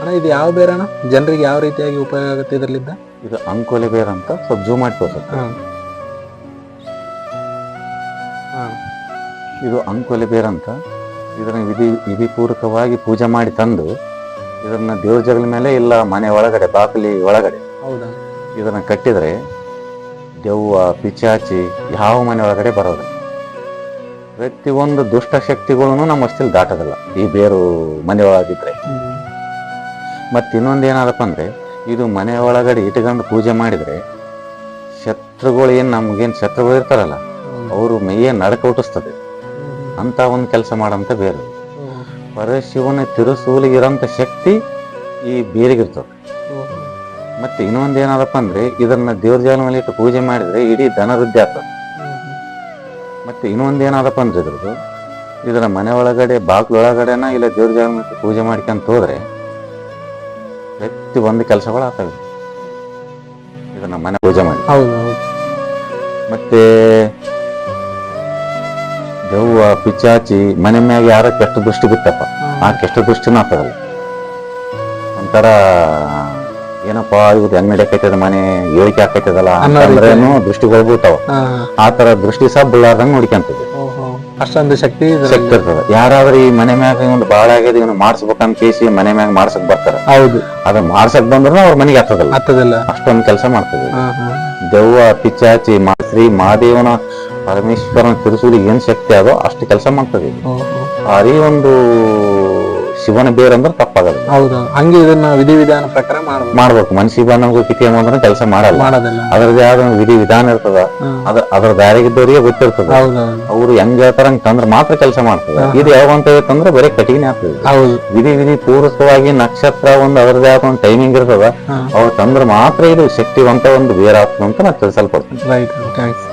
ಅಣ್ಣ ಇದು ಯಾವ ಬೇರೆ ಅಣ್ಣ ಜನರಿಗೆ ಯಾವ ರೀತಿಯಾಗಿ ಉಪಯೋಗ ಆಗುತ್ತೆ ಇದರಲ್ಲಿದ್ದ ಇದು ಅಂಕೋಲೆ ಬೇರ್ ಅಂತ ಸ್ವಲ್ಪ ಜೂಮ್ ಮಾಡಿ ತೋರಿಸುತ್ತೆ ಹಾಂ. ಹಾಂ. ಇದು ಅಂಕೋಲೆ ಬೇರ್ ಅಂತ. ಇದನ್ನ ವಿಧಿ ವಿಧಿಪೂರ್ವಕವಾಗಿ ಪೂಜೆ ಮಾಡಿ ತಂದು ಇದನ್ನ ದೇವ್ರ ಜಗಲ ಮೇಲೆ ಇಲ್ಲ ಮನೆ ಒಳಗಡೆ ಬಾಕಲಿ ಒಳಗಡೆ ಹೌದಾ? ಇದನ್ನ ಕಟ್ಟಿದ್ರೆ ದೆವ್ವ ಪಿಚಾಚಿ ಯಾವ ಮನೆ ಒಳಗಡೆ ವ್ಯಕ್ತಿ ಪ್ರತಿಯೊಂದು ದುಷ್ಟ ಶಕ್ತಿಗಳನ್ನು ನಮ್ಮ ಅಷ್ಟಿಲ್ ದಾಟೋದಿಲ್ಲ. ಈ ಬೇರು ಮನೆ ಒಳಗಿದ್ರೆ. ಮತ್ತೆ ಇನ್ನೊಂದು ಏನಾದಪ್ಪ ಅಂದ್ರೆ ಇದು ಮನೆ ಒಳಗಡೆ ಇಟ್ಕೊಂಡು ಪೂಜೆ ಮಾಡಿದ್ರೆ ಶತ್ರುಗಳು ಏನು ನಮ್ಗೇನು ಶತ್ರುಗಳು ಇರ್ತಾರಲ್ಲ ಅವರು ಮೈಯೇ ನಡಕ ಹುಟ್ಟಿಸ್ತದೆ. ಅಂತ ಒಂದು ಕೆಲಸ ಮಾಡೋಂಥ ಬೇರೆ. ಪರಶಿವನ ತಿರುಸೂಲಿಗಿರೋಂಥ ಶಕ್ತಿ ಈ ಬೇರಿಗಿರ್ತದೆ ಮತ್ತೆ ಇನ್ನೊಂದು ಏನಾದಪ್ಪ ಅಂದ್ರೆ ಇದನ್ನ ದೇವ್ರ ಜಾಲ ಮೇಲೆ ಇಟ್ಟು ಪೂಜೆ ಮಾಡಿದ್ರೆ ಇಡೀ ಧನ ವೃದ್ಧಿ ಆಗ್ತದೆ ಮತ್ತೆ ಇನ್ನೊಂದು ಏನಾದಪ್ಪ ಅಂದ್ರೆ ಇದ್ರದ್ದು ಇದರ ಮನೆ ಒಳಗಡೆ ಬಾಗ್ಲೊಳಗಡೆನ ಇಲ್ಲ ದೇವ್ರ ಜಾಲ ಮೇಲೆ ಪೂಜೆ ಮಾಡ್ಕೊಂತ ಹೋದ್ರೆ ಪ್ರತಿ ಒಂದು ಕೆಲಸಗಳು ಆಗ್ತವೆ. ನಮ್ಮ ಮನೆ ಪೂಜೆ ಮಾಡಿ. ಹೌದು ಹೌದು. ಮತ್ತೆ ದೆವ್ವ ಪಿಚಾಚಿ ಮನೆ ಮ್ಯಾಗ ಯಾರ ಕೆಟ್ಟ ದೃಷ್ಟಿ ಬಿತ್ತಪ್ಪ. ಆ ಕೆಟ್ಟ ದೃಷ್ಟಿನೂ ಆಗ್ತದಲ್ಲ. ಒಂಥರ ಏನಪ್ಪ ಇವ್ರು ಹೆಂಗ್ ಮನೆ ಏಳಿಕೆ ಆಕೈತದಲ್ಲ ಅಂತಂದ್ರೇನು ದೃಷ್ಟಿಗಳು ಬೀಳ್ತಾವ ಹಾಂ. ಆ ತರ ದೃಷ್ಟಿ ಸಹ ಬೀಳಾರ್ದಂಗ್ ನೋಡ್ಕೊಂತದೆ ಓಹೋ ಅಷ್ಟೊಂದು ಶಕ್ತಿ ಶಕ್ತಿ ಇರ್ತದ. ಯಾರಾದ್ರೂ ಈ ಮನೆ ಮ್ಯಾಗ ಒಂದು ಬಾಳ ಆಗ್ಯದ ಇವನು ಮಾಡ್ಸ್ಬೇಕಂತ ಕೇಸಿ ಮನೆ ಮ್ಯಾಗ ಮಾಡ್ಸಕ್ ಬರ್ತಾರ. ಹೌದು. ಅದ ಮಾಡ್ಸಕ್ ಬಂದ್ರು ಅವ್ರ ಮನೆಗೆ ಹತ್ತದಲ್ಲ. ಹತ್ತದಿಲ್ಲ. ಅಷ್ಟೊಂದು ಕೆಲಸ ಮಾಡ್ತದೆ ದೆವ್ವ ಪಿಚ್ಚಾಚಿ ಮಾತ್ರಿ ಶ್ರೀ ಮಹಾದೇವನ ಪರಮೇಶ್ವರನ ತಿರುಸೂಲಿ ಏನ್ ಶಕ್ತಿ ಅದೋ ಅಷ್ಟು ಕೆಲಸ ಮಾಡ್ತದೆ ಅರಿ ಭಾರಿ ಒಂದು ಶಿವನ ಬೇರ್ ಅಂದ್ರೆ ತಪ್ಪಾಗಲ್ಲ. ಹೌದು ಹಂಗೆ ಇದನ್ನ ವಿಧಿವಿಧಾನ ಪ್ರಕಾರ ಮಾಡ್ಬೇಕು. ಮಾಡ್ಬೇಕು ಮನ್ಸಿಗೆ ಬಂದಂಗ ಕಿತಿ ಅಂದ್ರೆ ಕೆಲಸ ಮಾಡಲ್ಲ. ಮಾಡೋದಿಲ್ಲ. ಅದ್ರದ್ದು ಆದ ಒಂದು ವಿಧಿ ವಿಧಾನ ಇರ್ತದ ಅದ ಅದ್ರ ದಾರಿಗಿದ್ದವರಿಗೆ ಗೊತ್ತಿರ್ತದ. ಹೌದು ಅವ್ರು ಹೆಂಗ್ ಹೇಳ್ತಾರ ಹಂಗ್ ತಂದ್ರ ಮಾತ್ರ ಕೆಲಸ ಮಾಡ್ತದ. ಇದು ಯಾವ ಅಂತ ಹೇಳ್ತಂದ್ರೆ ಬರೀ ಕಠಿಣ ಆಗ್ತದೆ. ಹೌದು. ವಿಧಿ ವಿಧಿ ಪೂರ್ವಕವಾಗಿ ನಕ್ಷತ್ರ ಒಂದು ಅದ್ರದ್ದು ಆದ ಒಂದು ಟೈಮಿಂಗ್ ಇರ್ತದ. ಅವ್ರು ತಂದ್ರೆ ಮಾತ್ರ ಇದು ಶಕ್ತಿವಂತ ಒಂದು ಬೇರ್ ಆಗ್ತದೆ ಅಂತ ನಾನು ತಿಳಿಸಲ್ಪಡ್ತೀನಿ ರೈಟ್ ಥ್ಯಾಂಕ್ಸ್